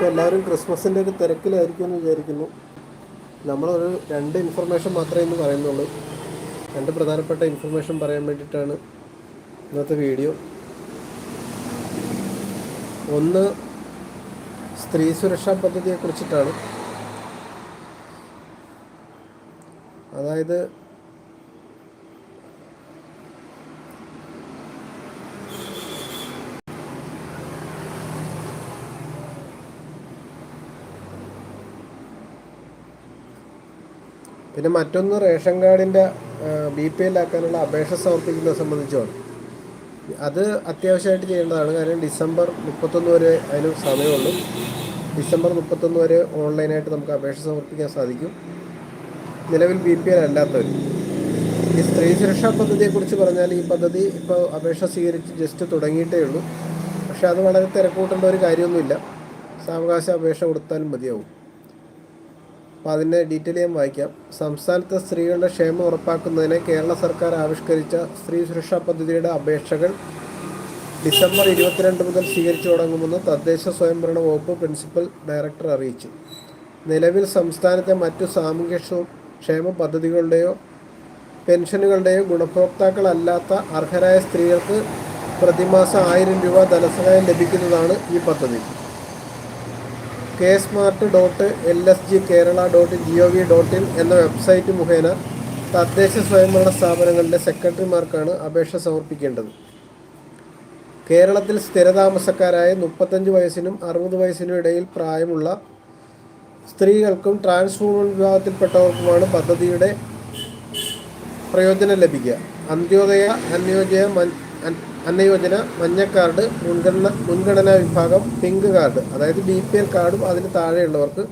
ഇപ്പോൾ എല്ലാവരും ക്രിസ്മസിന്റെ ഒരു തിരക്കിലായിരിക്കും എന്ന് വിചാരിക്കുന്നു. നമ്മളൊരു രണ്ട് ഇൻഫർമേഷൻ മാത്രമേ ഇന്ന് പറയുന്നുള്ളൂ. രണ്ട് പ്രധാനപ്പെട്ട ഇൻഫർമേഷൻ പറയാൻ വേണ്ടിയിട്ടാണ് ഇന്നത്തെ വീഡിയോ ഒന്ന് സ്ത്രീ സുരക്ഷാ പദ്ധതിയെ കുറിച്ചിട്ടാണ് അതായത് പിന്നെ മറ്റൊന്ന് റേഷൻ കാർഡിന്റെ ബി പി എൽ ആക്കാനുള്ള അപേക്ഷ സമർപ്പിക്കുന്നത് സംബന്ധിച്ചുമാണ് അത് അത്യാവശ്യമായിട്ട് ചെയ്യേണ്ടതാണ്. കാരണം ഡിസംബർ മുപ്പത്തൊന്ന് വരെ അതിന് സമയമുള്ളൂ. ഡിസംബർ മുപ്പത്തൊന്ന് വരെ ഓൺലൈനായിട്ട് നമുക്ക് അപേക്ഷ സമർപ്പിക്കാൻ സാധിക്കും. നിലവിൽ ബി പി എൽ അല്ലാത്തവർ. ഈ സ്ത്രീ സുരക്ഷാ പദ്ധതിയെക്കുറിച്ച് പറഞ്ഞാൽ ഈ പദ്ധതി ഇപ്പോൾ അപേക്ഷ സ്വീകരിച്ച് ജസ്റ്റ് തുടങ്ങിയിട്ടേ ഉള്ളൂ. പക്ഷെ അത് വളരെ തിരക്കൂട്ടേണ്ട ഒരു കാര്യമൊന്നുമില്ല. സാവകാശ അപേക്ഷ കൊടുത്താലും മതിയാവും. അപ്പോൾ അതിന്റെ ഡീറ്റെയിൽ ഞാൻ വായിക്കാം. സംസ്ഥാനത്തെ സ്ത്രീകളുടെ ക്ഷേമം ഉറപ്പാക്കുന്നതിന് കേരള സർക്കാർ ആവിഷ്കരിച്ച സ്ത്രീ സുരക്ഷാ പദ്ധതിയുടെ അപേക്ഷകൾ ഡിസംബർ ഇരുപത്തിരണ്ട് മുതൽ സ്വീകരിച്ചു തുടങ്ങുമെന്ന് തദ്ദേശ സ്വയംഭരണ വകുപ്പ് പ്രിൻസിപ്പൽ ഡയറക്ടർ അറിയിച്ചു. നിലവിൽ സംസ്ഥാനത്തെ മറ്റു സാമൂഹ്യ ക്ഷ- ക്ഷേമ പദ്ധതികളുടെയോ പെൻഷനുകളുടെയോ ഗുണഭോക്താക്കളല്ലാത്ത അർഹരായ സ്ത്രീകൾക്ക് പ്രതിമാസം ആയിരം രൂപ ധനസഹായം ലഭിക്കുന്നതാണ് ഈ പദ്ധതി. K smart dot L S G Kerala dot G O V dot in എന്ന വെബ്സൈറ്റ് മുഖേന തദ്ദേശ സ്വയംഭരണ സ്ഥാപനങ്ങളുടെ സെക്രട്ടറിമാർക്കാണ് അപേക്ഷ സമർപ്പിക്കേണ്ടത്. കേരളത്തിൽ സ്ഥിരതാമസക്കാരായ മുപ്പത്തഞ്ച് വയസ്സിനും അറുപത് വയസ്സിനും ഇടയിൽ പ്രായമുള്ള സ്ത്രീകൾക്കും ട്രാൻസ്ഫോമർ വിഭാഗത്തിൽപ്പെട്ടവർക്കുമാണ് പദ്ധതിയുടെ പ്രയോജനം ലഭിക്കുക. അന്ത്യോദയ അന്യോജയ അന്നയോജന മഞ്ഞ കാർഡ് മുൻഗണന മുൻഗണനാ വിഭാഗം പിങ്ക് കാർഡ്. അതായത് ബി പി എൽ കാർഡും അതിന് താഴെയുള്ളവർക്ക്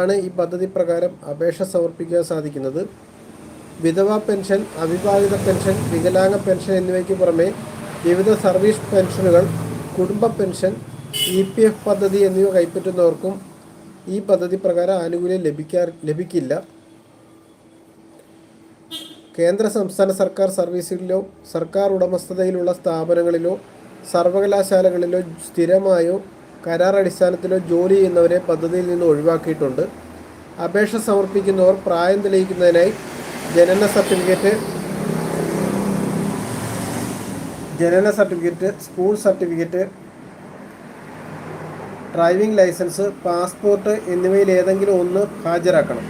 ആണ് ഈ പദ്ധതി പ്രകാരം അപേക്ഷ സമർപ്പിക്കാൻ സാധിക്കുന്നത്. വിധവാ പെൻഷൻ അവിവാഹിത പെൻഷൻ വികലാംഗ പെൻഷൻ എന്നിവയ്ക്ക് പുറമെ വിവിധ സർവീസ് പെൻഷനുകൾ കുടുംബ പെൻഷൻ ഇ പി എഫ് പദ്ധതി എന്നിവ കൈപ്പറ്റുന്നവർക്കും ഈ പദ്ധതി പ്രകാരം ആനുകൂല്യം ലഭിക്കാ ലഭിക്കില്ല. കേന്ദ്ര സംസ്ഥാന സർക്കാർ സർവീസിലോ സർക്കാർ ഉടമസ്ഥതയിലുള്ള സ്ഥാപനങ്ങളിലോ സർവകലാശാലകളിലോ സ്ഥിരമായോ കരാർ അടിസ്ഥാനത്തിലോ ജോലി ചെയ്യുന്നവരെ പദ്ധതിയിൽ നിന്ന് ഒഴിവാക്കിയിട്ടുണ്ട്. അപേക്ഷ സമർപ്പിക്കുന്നവർ പ്രായം തെളിയിക്കുന്നതിനായി ജനന സർട്ടിഫിക്കറ്റ് ജനന certificate school certificate driving licence passport എന്നിവയിൽ ഏതെങ്കിലും ഒന്ന് ഹാജരാക്കണം.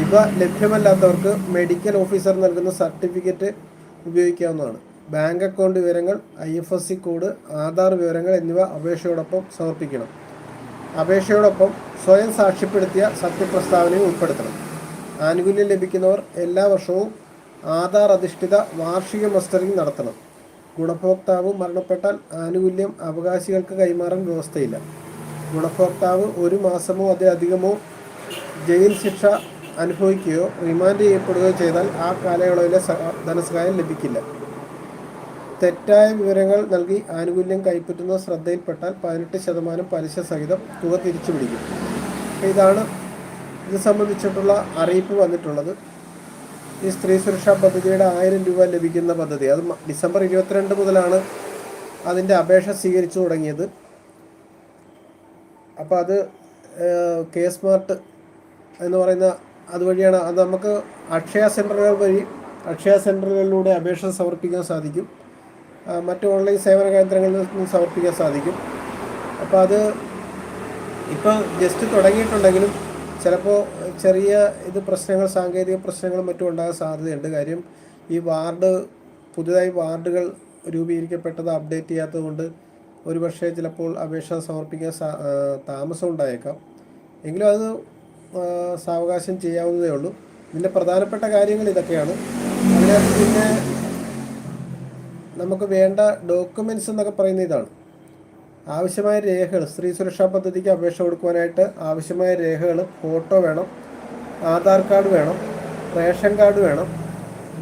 ഇവ ലഭ്യമല്ലാത്തവർക്ക് മെഡിക്കൽ ഓഫീസർ നൽകുന്ന സർട്ടിഫിക്കറ്റ് ഉപയോഗിക്കാവുന്നതാണ്. ബാങ്ക് അക്കൗണ്ട് വിവരങ്ങൾ I F S C code Aadhaar വിവരങ്ങൾ എന്നിവ അപേക്ഷയോടൊപ്പം സമർപ്പിക്കണം. അപേക്ഷയോടൊപ്പം സ്വയം സാക്ഷ്യപ്പെടുത്തിയ സത്യപ്രസ്താവനയും ഉൾപ്പെടുത്തണം. ആനുകൂല്യം ലഭിക്കുന്നവർ എല്ലാ വർഷവും ആധാർ അധിഷ്ഠിത വാർഷിക മസ്റ്ററിംഗ് നടത്തണം. ഗുണഭോക്താവ് മരണപ്പെട്ടാൽ ആനുകൂല്യം അവകാശികൾക്ക് കൈമാറാൻ വ്യവസ്ഥയില്ല. ഗുണഭോക്താവ് ഒരു മാസമോ അതിലധികമോ ജയിൽ ശിക്ഷ അനുഭവിക്കുകയോ റിമാൻഡ് ചെയ്യപ്പെടുകയോ ചെയ്താൽ ആ കാലയളവിലെ ധനസഹായം ലഭിക്കില്ല. തെറ്റായ വിവരങ്ങൾ നൽകി ആനുകൂല്യം കൈപ്പറ്റുന്ന ശ്രദ്ധയിൽപ്പെട്ടാൽ പതിനെട്ട് ശതമാനം പലിശ സഹിതം തുക തിരിച്ചു പിടിക്കും ഇതാണ് ഇത് സംബന്ധിച്ചിട്ടുള്ള അറിയിപ്പ് വന്നിട്ടുള്ളത്. ഈ സ്ത്രീ സുരക്ഷാ പദ്ധതിയുടെ ആയിരം രൂപ ലഭിക്കുന്ന പദ്ധതി. അത് ഡിസംബർ ഇരുപത്തിരണ്ട് മുതലാണ് അതിന്റെ അപേക്ഷ സ്വീകരിച്ചു തുടങ്ങിയത്. അപ്പോൾ അത് കെ സ്മാർട്ട് എന്ന് പറയുന്ന അതുവഴിയാണ് അത് നമുക്ക് അക്ഷയ സെന്ററുകൾ വഴി അക്ഷയ സെന്ററുകളിലൂടെ അപേക്ഷ സമർപ്പിക്കാൻ സാധിക്കും. മറ്റ് ഓൺലൈൻ സേവന കേന്ദ്രങ്ങളിൽ നിന്ന് സമർപ്പിക്കാൻ സാധിക്കും. അപ്പോൾ അത് ഇപ്പോൾ ജസ്റ്റ് തുടങ്ങിയിട്ടുണ്ടെങ്കിലും ചിലപ്പോൾ ചെറിയ ഇത് പ്രശ്നങ്ങൾ സാങ്കേതിക പ്രശ്നങ്ങളും മറ്റും ഉണ്ടാകാൻ സാധ്യതയുണ്ട്. കാര്യം ഈ വാർഡ് പുതുതായി വാർഡുകൾ രൂപീകരിക്കപ്പെട്ടത് അപ്ഡേറ്റ് ചെയ്യാത്തതുകൊണ്ട് ഒരുപക്ഷെ ചിലപ്പോൾ അപേക്ഷ സമർപ്പിക്കാൻ താമസം ഉണ്ടായേക്കാം. എങ്കിലും അത് സാവകാശം ചെയ്യാവുന്നതേ ഉള്ളൂ. ഇതിന്റെ പ്രധാനപ്പെട്ട കാര്യങ്ങൾ ഇതൊക്കെയാണ്. അതിനകത്ത് പിന്നെ നമുക്ക് വേണ്ട ഡോക്യുമെന്റ്സ് എന്നൊക്കെ പറയുന്ന ഇതാണ്. ആവശ്യമായ രേഖകൾ സ്ത്രീ സുരക്ഷാ പദ്ധതിക്ക് അപേക്ഷ കൊടുക്കുവാനായിട്ട് ആവശ്യമായ രേഖകൾ ഫോട്ടോ വേണം ആധാർ കാർഡ് വേണം റേഷൻ കാർഡ് വേണം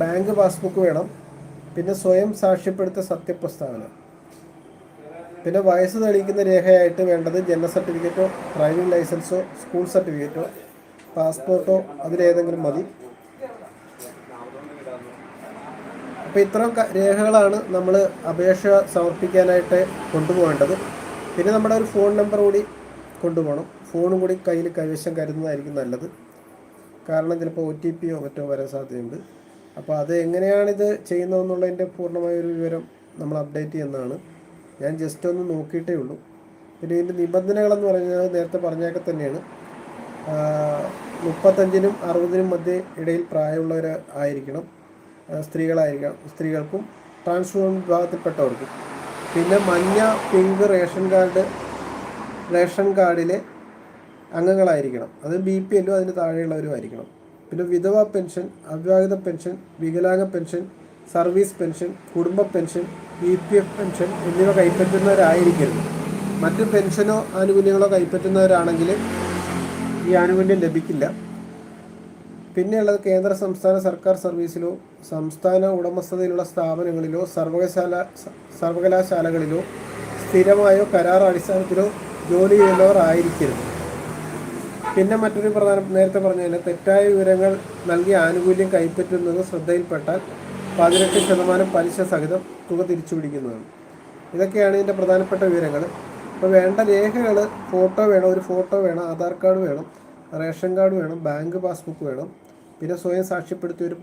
ബാങ്ക് പാസ്ബുക്ക് വേണം പിന്നെ സ്വയം സാക്ഷ്യപ്പെടുത്തിയ സത്യപ്രസ്താവന. പിന്നെ വയസ്സ് തെളിയിക്കുന്ന രേഖയായിട്ട് വേണ്ടത് ജനന സർട്ടിഫിക്കറ്റോ ഡ്രൈവിംഗ് ലൈസൻസോ സ്കൂൾ സർട്ടിഫിക്കറ്റോ പാസ്പോർട്ടോ അതിലേതെങ്കിലും മതി. അപ്പോൾ ഇത്തരം രേഖകളാണ് നമ്മൾ അപേക്ഷ സമർപ്പിക്കാനായിട്ട് കൊണ്ടുപോകേണ്ടത്. പിന്നെ നമ്മുടെ ഒരു ഫോൺ നമ്പർ കൂടി കൊണ്ടുപോകണം. ഫോണും കൂടി കയ്യിൽ കൈവശം കരുതുന്നതായിരിക്കും നല്ലത്. കാരണം ചിലപ്പോൾ ഒ ടി പിയോ മറ്റോ വരാൻ സാധ്യതയുണ്ട്. അപ്പോൾ അത് എങ്ങനെയാണിത് ചെയ്യുന്നതെന്നുള്ളതിന്റെ പൂർണമായൊരു വിവരം നമ്മൾ അപ്ഡേറ്റ് ചെയ്യുന്നതാണ്. ഞാൻ ജസ്റ്റ് ഒന്ന് നോക്കിയിട്ടേ ഉള്ളൂ. പിന്നെ ഇതിന്റെ നിബന്ധനകളെന്ന് പറഞ്ഞാൽ നേരത്തെ പറഞ്ഞൊക്കെ തന്നെയാണ്. മുപ്പത്തഞ്ചിനും അറുപതിനും മധ്യ ഇടയിൽ പ്രായമുള്ളവർ ആയിരിക്കണം. സ്ത്രീകളായിരിക്കണം. സ്ത്രീകൾക്കും ട്രാൻസ്ഫോം വിഭാഗത്തിൽപ്പെട്ടവർക്കും. പിന്നെ മഞ്ഞ പിങ്ക് റേഷൻ കാർഡ് റേഷൻ കാർഡിലെ അംഗങ്ങളായിരിക്കണം. അത് ബി പി എല്ലും അതിന് താഴെയുള്ളവരും ആയിരിക്കണം. പിന്നെ വിധവ പെൻഷൻ അവിവാഹിത പെൻഷൻ വികലാംഗ പെൻഷൻ സർവീസ് പെൻഷൻ കുടുംബ pension B P F pension എന്നിവ കൈപ്പറ്റുന്നവരായിരിക്കരുത്. മറ്റ് പെൻഷനോ ആനുകൂല്യങ്ങളോ കൈപ്പറ്റുന്നവരാണെങ്കിൽ ഈ ആനുകൂല്യം ലഭിക്കില്ല. പിന്നെയുള്ളത് കേന്ദ്ര സംസ്ഥാന സർക്കാർ സർവീസിലോ സംസ്ഥാന ഉടമസ്ഥതയിലുള്ള സ്ഥാപനങ്ങളിലോ സർവകലാശാല സർവകലാശാലകളിലോ സ്ഥിരമായോ കരാർ അടിസ്ഥാനത്തിലോ ജോലി ചെയ്യുന്നവർ ആയിരിക്കരുത്. പിന്നെ മറ്റൊരു പ്രധാന നേരത്തെ പറഞ്ഞതിന് തെറ്റായ വിവരങ്ങൾ നൽകി ആനുകൂല്യം കൈപ്പറ്റുന്നത് ശ്രദ്ധയിൽപ്പെട്ടാൽ പതിനെട്ട് ശതമാനം പലിശ സഹിതം തുക തിരിച്ചു പിടിക്കുന്നതാണ് ഇതൊക്കെയാണ് ഇതിന്റെ പ്രധാനപ്പെട്ട വിവരങ്ങൾ. അപ്പോൾ വേണ്ട രേഖകൾ ഫോട്ടോ വേണം ഒരു ഫോട്ടോ വേണം ആധാർ കാർഡ് വേണം റേഷൻ കാർഡ് വേണം ബാങ്ക് പാസ്ബുക്ക് വേണം. പിന്നെ സ്വയം സാക്ഷ്യപ്പെടുത്തിയ ഒരു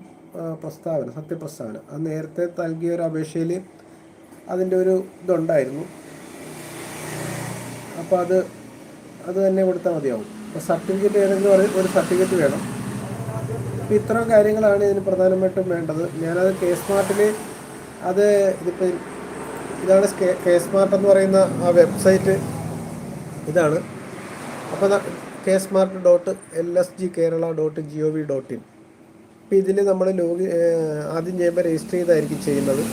പ്രസ്താവന സത്യപ്രസ്താവന. അത് നേരത്തെ നൽകിയ ഒരു അപേക്ഷയിൽ അതിന്റെ ഒരു ഇതുണ്ടായിരുന്നു. അപ്പോൾ അത് അത് തന്നെ കൊടുത്താൽ മതിയാവും. അപ്പോൾ സർട്ടിഫിക്കറ്റ് ഏതെങ്കിലും പറയും ഒരു സർട്ടിഫിക്കറ്റ് വേണം. അപ്പോൾ ഇത്തരം കാര്യങ്ങളാണ് ഇതിന് പ്രധാനമായിട്ടും വേണ്ടത്. ഞാനത് കെ സ്മാർട്ടിൽ അത് ഇതിപ്പോൾ ഇതാണ് കെ- സ്മാർട്ട് എന്ന് പറയുന്ന ആ വെബ്സൈറ്റ് ഇതാണ്. അപ്പോൾ K smart dot L S G Kerala dot G O V dot in. അപ്പോൾ ഇതിൽ നമ്മൾ ലോഗിൻ ആദ്യം ചെയ്യുമ്പോൾ രജിസ്റ്റർ ചെയ്തായിരിക്കും ചെയ്യുന്നത്.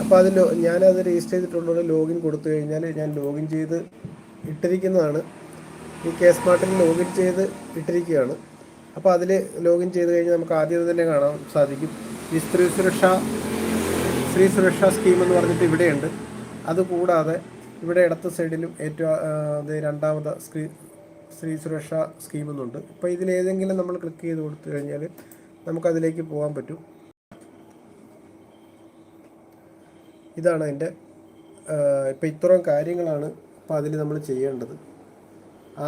അപ്പോൾ അത് ലോ ഞാനത് രജിസ്റ്റർ ചെയ്തിട്ടുള്ളത് ലോഗിൻ കൊടുത്തു കഴിഞ്ഞാൽ ഞാൻ ലോഗിൻ ചെയ്ത് ഇട്ടിരിക്കുന്നതാണ്. ഈ കെ സ്മാർട്ടിൽ ലോഗിൻ ചെയ്ത് ഇട്ടിരിക്കുകയാണ്. അപ്പോൾ അതിൽ ലോഗിൻ ചെയ്ത് കഴിഞ്ഞാൽ നമുക്ക് ആദ്യം തന്നെ കാണാൻ സാധിക്കും. ഈ സ്ത്രീ സുരക്ഷ സ്ത്രീ സുരക്ഷാ സ്കീം എന്ന് പറഞ്ഞിട്ട് ഇവിടെയുണ്ട്. അതുകൂടാതെ ഇവിടെ ഇടത്ത സൈഡിലും ഏറ്റവും രണ്ടാമത് സ്ക്രീ സ്ത്രീ സുരക്ഷാ സ്കീം എന്നുണ്ട്. ഇപ്പോൾ ഇതിലേതെങ്കിലും നമ്മൾ ക്ലിക്ക് ചെയ്ത് കൊടുത്തു കഴിഞ്ഞാൽ നമുക്കതിലേക്ക് പോകാൻ പറ്റും. ഇതാണ് അതിന്റെ ഇപ്പോൾ ഇത്രയും കാര്യങ്ങളാണ് ഇപ്പോൾ അതിൽ നമ്മൾ ചെയ്യേണ്ടത്.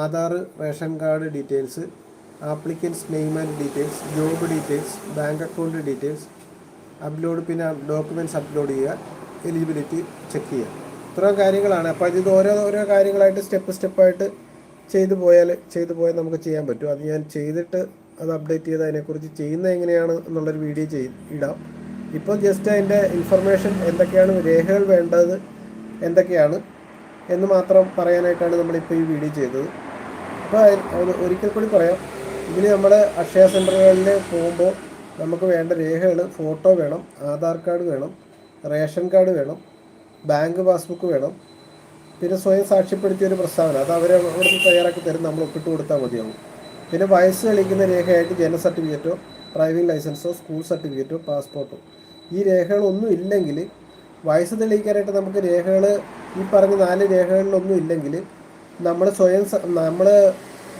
Aadhaar ration card details applicants name and details job details bank account details upload പിന്നെ ഡോക്യുമെന്റ്സ് അപ്ലോഡ് ചെയ്യുക എലിജിബിലിറ്റി ചെക്ക് ചെയ്യുക. ഇത്രയും കാര്യങ്ങളാണ്. അപ്പോൾ ഇത് ഓരോ ഓരോ കാര്യങ്ങളായിട്ട് സ്റ്റെപ്പ് സ്റ്റെപ്പായിട്ട് ചെയ്തു പോയാൽ ചെയ്തു പോയാൽ നമുക്ക് ചെയ്യാൻ പറ്റും. അത് ഞാൻ ചെയ്തിട്ട് അത് അപ്ഡേറ്റ് ചെയ്ത് അതിനെക്കുറിച്ച് ചെയ്യുന്നത് എങ്ങനെയാണ് എന്നുള്ളൊരു വീഡിയോ ചെയ് ഇടാം. ഇപ്പോൾ ജസ്റ്റ് അതിന്റെ ഇൻഫർമേഷൻ എന്തൊക്കെയാണ് രേഖകൾ വേണ്ടത് എന്തൊക്കെയാണ് എന്ന് മാത്രം പറയാനായിട്ടാണ് നമ്മളിപ്പോൾ ഈ വീഡിയോ ചെയ്തത്. അപ്പോൾ ഒരിക്കൽ കൂടി പറയാം. ഇതിൽ നമ്മൾ അക്ഷയ സെന്ററുകളിൽ പോകുമ്പോൾ നമുക്ക് വേണ്ട രേഖകൾ ഫോട്ടോ വേണം ആധാർ കാർഡ് വേണം റേഷൻ കാർഡ് വേണം ബാങ്ക് പാസ്ബുക്ക് വേണം. പിന്നെ സ്വയം സാക്ഷ്യപ്പെടുത്തിയ ഒരു പ്രസ്താവന. അത് അവരെ അവിടുന്ന് തയ്യാറാക്കി തരും നമ്മൾ ഒപ്പിട്ട് കൊടുത്താൽ മതിയാവും. പിന്നെ വയസ്സ് തെളിയിക്കുന്ന രേഖയായിട്ട് ജനന സർട്ടിഫിക്കറ്റോ ഡ്രൈവിംഗ് ലൈസൻസോ സ്കൂൾ സർട്ടിഫിക്കറ്റോ പാസ്പോർട്ടോ. ഈ രേഖകളൊന്നും ഇല്ലെങ്കിൽ വയസ്സ് തെളിയിക്കാനായിട്ട് നമുക്ക് രേഖകൾ ഈ പറഞ്ഞ നാല് രേഖകളിലൊന്നും ഇല്ലെങ്കിൽ നമ്മൾ സ്വയം നമ്മൾ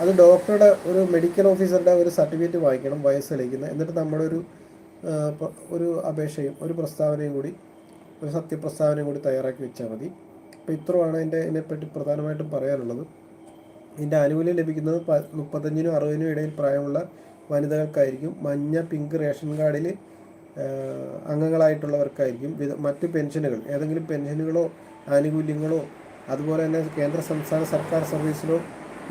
അത് ഡോക്ടറുടെ ഒരു മെഡിക്കൽ ഓഫീസറുടെ ഒരു സർട്ടിഫിക്കറ്റ് വാങ്ങിക്കണം വയസ്സ് ലഭിക്കുന്നത് എന്നിട്ട് നമ്മുടെ ഒരു ഒരു അപേക്ഷയും ഒരു പ്രസ്താവനയും കൂടി ഒരു സത്യപ്രസ്താവനയും കൂടി തയ്യാറാക്കി വെച്ചാൽ മതി. അപ്പോൾ ഇത്രയാണ് എന്റെ ഇതിനെപ്പറ്റി പ്രധാനമായിട്ടും പറയാനുള്ളത്. ഇതിന്റെ ആനുകൂല്യം ലഭിക്കുന്നത് പ മുപ്പത്തഞ്ചിനും അറുപതിനും ഇടയിൽ പ്രായമുള്ള വനിതകൾക്കായിരിക്കും. മഞ്ഞ പിങ്ക് റേഷൻ കാർഡിൽ അംഗങ്ങളായിട്ടുള്ളവർക്കായിരിക്കും. മറ്റ് പെൻഷനുകൾ ഏതെങ്കിലും പെൻഷനുകളോ ആനുകൂല്യങ്ങളോ അതുപോലെ തന്നെ കേന്ദ്ര സംസ്ഥാന സർക്കാർ സർവീസിലോ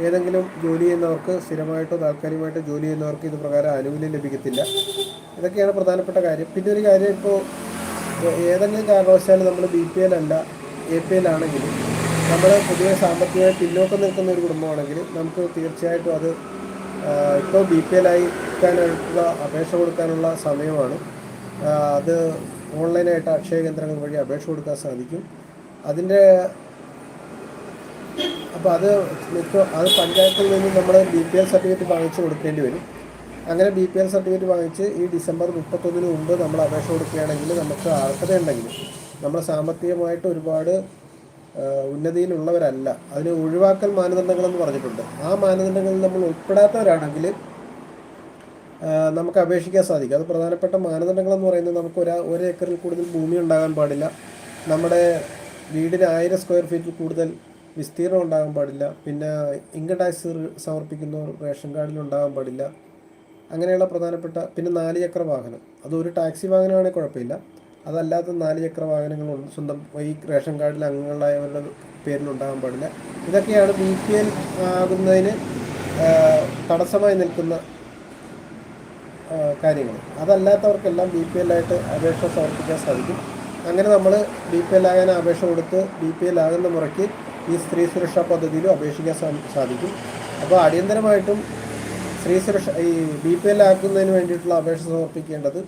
ഏതെങ്കിലും ജോലി ചെയ്യുന്നവർക്ക് സ്ഥിരമായിട്ടോ താൽക്കാലികമായിട്ടോ ജോലി ചെയ്യുന്നവർക്ക് ഇത് പ്രകാരം ആനുകൂല്യം ലഭിക്കത്തില്ല. ഇതൊക്കെയാണ് പ്രധാനപ്പെട്ട കാര്യം. പിന്നെ ഒരു കാര്യം ഇപ്പോൾ ഏതെങ്കിലും കാരണവശാലും നമ്മൾ ബി പി എൽ അല്ല എ പി എൽ ആണെങ്കിൽ നമ്മൾ പുതിയ സാമ്പത്തികമായി പിന്നോക്കം നിൽക്കുന്ന ഒരു കുടുംബമാണെങ്കിൽ നമുക്ക് തീർച്ചയായിട്ടും അത് ഇപ്പോൾ ബി പി എൽ ആയി അപേക്ഷ കൊടുക്കാനുള്ള സമയമാണ്. അത് ഓൺലൈനായിട്ട് അക്ഷയ കേന്ദ്രങ്ങൾ വഴി അപേക്ഷ കൊടുക്കാൻ സാധിക്കും. അതിന്റെ അപ്പോൾ അത് മിക്ക അത് പഞ്ചായത്തിൽ നിന്ന് നമ്മൾ ബി പി എൽ സർട്ടിഫിക്കറ്റ് വാങ്ങിച്ച് കൊടുക്കേണ്ടി വരും. അങ്ങനെ ബി പി എൽ സർട്ടിഫിക്കറ്റ് വാങ്ങിച്ച് ഈ ഡിസംബർ മുപ്പത്തൊന്നിന് മുമ്പ് നമ്മൾ അപേക്ഷ കൊടുക്കുകയാണെങ്കിൽ നമുക്ക് അർഹതയുണ്ടെങ്കിൽ നമ്മൾ സാമ്പത്തികമായിട്ട് ഒരുപാട് ഉന്നതിയിലുള്ളവരല്ല. അതിന് ഒഴിവാക്കൽ മാനദണ്ഡങ്ങളെന്ന് പറഞ്ഞിട്ടുണ്ട്. ആ മാനദണ്ഡങ്ങളിൽ നമ്മൾ ഉൾപ്പെടാത്തവരാണെങ്കിൽ നമുക്ക് അപേക്ഷിക്കാൻ സാധിക്കും. അത് പ്രധാനപ്പെട്ട മാനദണ്ഡങ്ങളെന്ന് പറയുന്നത് നമുക്ക് ഒരു ഒരു ഏക്കറിൽ കൂടുതൽ ഭൂമി ഉണ്ടാകാൻ പാടില്ല. നമ്മുടെ വീടിന് ആയിരം സ്ക്വയർ ഫീറ്റിൽ കൂടുതൽ വിസ്തീർണം ഉണ്ടാകാൻ പാടില്ല. പിന്നെ ഇൻകം ടാക്സ് സമർപ്പിക്കുന്നവർ റേഷൻ കാർഡിൽ ഉണ്ടാകാൻ പാടില്ല. അങ്ങനെയുള്ള പ്രധാനപ്പെട്ട പിന്നെ നാല് ചക്ര വാഹനം. അത് ഒരു ടാക്സി വാഹനമാണെങ്കിൽ കുഴപ്പമില്ല. അതല്ലാത്ത നാല് ചക്ര വാഹനങ്ങൾ സ്വന്തം ഈ റേഷൻ കാർഡിൽ അംഗങ്ങളായവരുടെ പേരിൽ ഉണ്ടാകാൻ പാടില്ല. ഇതൊക്കെയാണ് ബി പി എൽ ആകുന്നതിന് തടസ്സമായി നിൽക്കുന്ന കാര്യങ്ങൾ. അതല്ലാത്തവർക്കെല്ലാം ബി പി എൽ ആയിട്ട് അപേക്ഷ സമർപ്പിക്കാൻ സാധിക്കും. അങ്ങനെ നമ്മൾ ബി പി എൽ ആകാൻ അപേക്ഷ കൊടുത്ത് ബി പി എൽ ആകുന്ന മുറയ്ക്ക് ഈ സ്ത്രീ സുരക്ഷാ പദ്ധതിയിലും അപേക്ഷിക്കാൻ സാധിക്കും. അപ്പോൾ അടിയന്തരമായിട്ടും സ്ത്രീ സുരക്ഷ ഈ ബി പി എൽ ആക്കുന്നതിന് വേണ്ടിയിട്ടുള്ള അപേക്ഷ സമർപ്പിക്കേണ്ടത്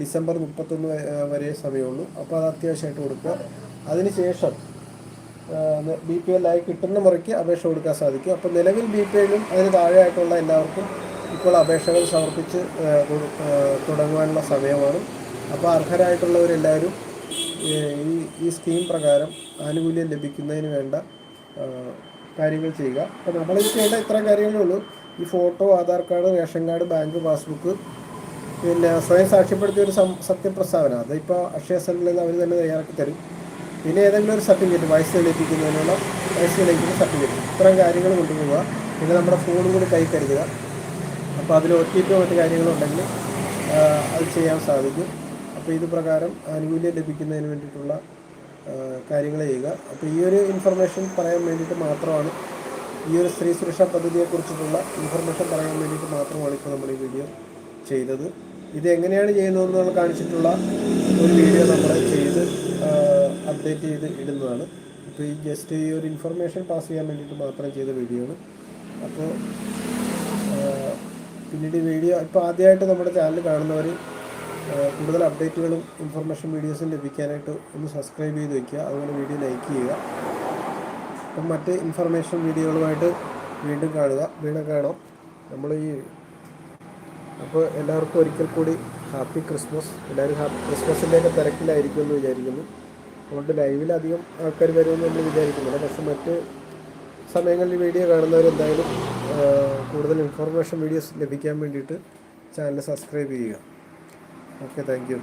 ഡിസംബർ മുപ്പത്തൊന്ന് വരെ സമയമുള്ളൂ. അപ്പോൾ അത് അത്യാവശ്യമായിട്ട് കൊടുക്കുക. അതിനുശേഷം ബി പി എൽ ആയി കിട്ടുന്ന മുറയ്ക്ക് അപേക്ഷ കൊടുക്കാൻ സാധിക്കും. അപ്പോൾ നിലവിൽ ബി പി എല്ലും അതിന് താഴെയായിട്ടുള്ള എല്ലാവർക്കും ഇപ്പോൾ അപേക്ഷകൾ സമർപ്പിച്ച് തുടങ്ങുവാനുള്ള സമയമാണ്. അപ്പോൾ അർഹരായിട്ടുള്ളവരെല്ലാവരും ഈ ഈ സ്കീം പ്രകാരം ആനുകൂല്യം ലഭിക്കുന്നതിന് വേണ്ട കാര്യങ്ങൾ ചെയ്യുക. അപ്പോൾ നമ്മൾ ചെയ്യേണ്ട ഇത്രയും കാര്യങ്ങളേ ഉള്ളൂ. ഈ photo Aadhaar card ration card bank passbook പിന്നെ സ്വയം സാക്ഷ്യപ്പെടുത്തിയ ഒരു സത്യപ്രസ്താവന. അതിപ്പോൾ അക്ഷയ സെന്ററിൽ നിന്ന് അവർ തന്നെ തയ്യാറാക്കി തരും. പിന്നെ ഏതെങ്കിലും ഒരു സർട്ടിഫിക്കറ്റ് വയസ്സ് തെളിയിപ്പിക്കുന്നതിനുള്ള വയസ്സ് തെളിയിക്കുന്ന സർട്ടിഫിക്കറ്റ് ഇത്തരം കാര്യങ്ങൾ കൊണ്ടുപോവുക. പിന്നെ നമ്മുടെ ഫോണും കൂടി കൈ കരുതുക. അപ്പോൾ അതിൽ ഒ ടി പി മറ്റു കാര്യങ്ങളുണ്ടെങ്കിൽ അത് ചെയ്യാൻ സാധിക്കും. അപ്പോൾ ഇത് പ്രകാരം ആനുകൂല്യം ലഭിക്കുന്നതിന് വേണ്ടിയിട്ടുള്ള കാര്യങ്ങൾ ചെയ്യുക. അപ്പോൾ ഈ ഒരു ഇൻഫർമേഷൻ പറയാൻ വേണ്ടിയിട്ട് മാത്രമാണ് ഈ ഒരു സ്ത്രീ സുരക്ഷാ പദ്ധതിയെക്കുറിച്ചിട്ടുള്ള ഇൻഫർമേഷൻ പറയാൻ വേണ്ടിയിട്ട് മാത്രമാണ് ഇപ്പോൾ നമ്മൾ ഈ വീഡിയോ ചെയ്തത്. ഇത് എങ്ങനെയാണ് ചെയ്യുന്നതെന്ന് നമ്മൾ കാണിച്ചിട്ടുള്ള ഒരു വീഡിയോ നമ്മൾ ചെയ്ത് അപ്ഡേറ്റ് ചെയ്ത് ഇടുന്നതാണ്. ഇപ്പോൾ ഈ ജസ്റ്റ് ഈ ഒരു ഇൻഫർമേഷൻ പാസ് ചെയ്യാൻ വേണ്ടിയിട്ട് മാത്രം ചെയ്ത വീഡിയോ ആണ്. അപ്പോൾ പിന്നീട് വീഡിയോ ഇപ്പോൾ ആദ്യമായിട്ട് നമ്മുടെ ചാനൽ കാണുന്നവർ കൂടുതൽ അപ്ഡേറ്റുകളും ഇൻഫർമേഷൻ വീഡിയോസും ലഭിക്കാനായിട്ട് ഒന്ന് സബ്സ്ക്രൈബ് ചെയ്ത് വയ്ക്കുക അതുപോലെ വീഡിയോ ലൈക്ക് ചെയ്യുക. അപ്പം മറ്റ് ഇൻഫർമേഷൻ വീഡിയോകളുമായിട്ട് വീണ്ടും കാണുക. വീണ്ടും കാണാം. നമ്മൾ ഈ അപ്പോൾ എല്ലാവർക്കും ഒരിക്കൽ കൂടി ഹാപ്പി ക്രിസ്മസ് എല്ലാവരും ഹാപ്പി ക്രിസ്മസിന്റെയൊക്കെ തിരക്കിലായിരിക്കും എന്ന് വിചാരിക്കുന്നു. അതുകൊണ്ട് ലൈവിൽ അധികം ആൾക്കാർ വരുമെന്ന് നമ്മൾ വിചാരിക്കുന്നില്ല. പക്ഷെ മറ്റ് സമയങ്ങളിൽ വീഡിയോ കാണുന്നവരെന്തായാലും കൂടുതൽ ഇൻഫർമേഷൻ വീഡിയോസ് ലഭിക്കാൻ വേണ്ടിയിട്ട് ചാനൽ സബ്സ്ക്രൈബ് ചെയ്യുക. Okay thank you